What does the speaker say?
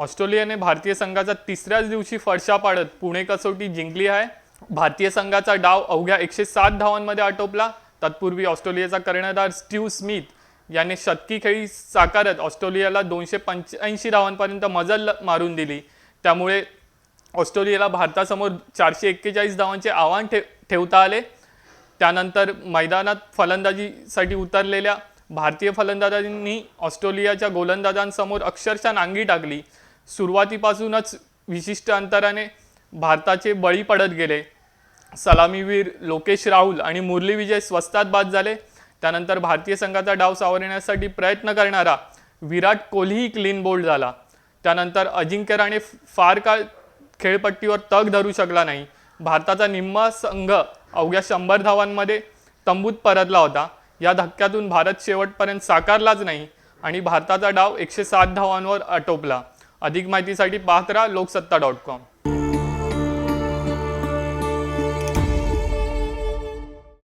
ऑस्ट्रेलियाने भारतीय संघाचा तिसऱ्याच दिवशी फडशा पाडत पुणे कसोटी जिंकली आहे. भारतीय संघाचा डाव अवघ्या एकशे सात धावांमध्ये आटोपला. तत्पूर्वी ऑस्ट्रेलियाचा कर्णधार स्टीव्ह स्मिथ याने शतकी खेळी साकारत ऑस्ट्रेलियाला दोनशे पंच्याऐंशी धावांपर्यंत मजल मारून दिली. त्यामुळे ऑस्ट्रेलियाला भारतासमोर चारशे एक्केचाळीस धावांचे आव्हान ठे ठेवता आले. त्यानंतर मैदानात फलंदाजीसाठी उतरलेल्या भारतीय फलंदाजांनी ऑस्ट्रेलियाच्या गोलंदाजांसमोर अक्षरशः नांगी टाकली. सुरुवातीपासूनच विशिष्ट अंतराने भारताचे बळी पडत गेले. सलामीवीर लोकेश राहुल आणि मुरली विजय स्वस्तात बाद झाले. त्यानंतर भारतीय संघाचा डाव सावरण्यासाठी प्रयत्न करणारा विराट कोहलीही क्लीन बोल्ड झाला. त्यानंतर अजिंक्य राणे फार काळ खेळपट्टीवर तग धरू शकला नाही. भारताचा निम्मा संघ अवघ्या शंभर धावांमध्ये तंबूत परतला होता. या धक्क्यातून भारत शेवटपर्यंत साकारलाच नाही आणि भारताचा डाव एकशे सात धावांवर आटोपला. अधिक माहितीसाठी पाहत राहा लोकसत्ता डॉट कॉम.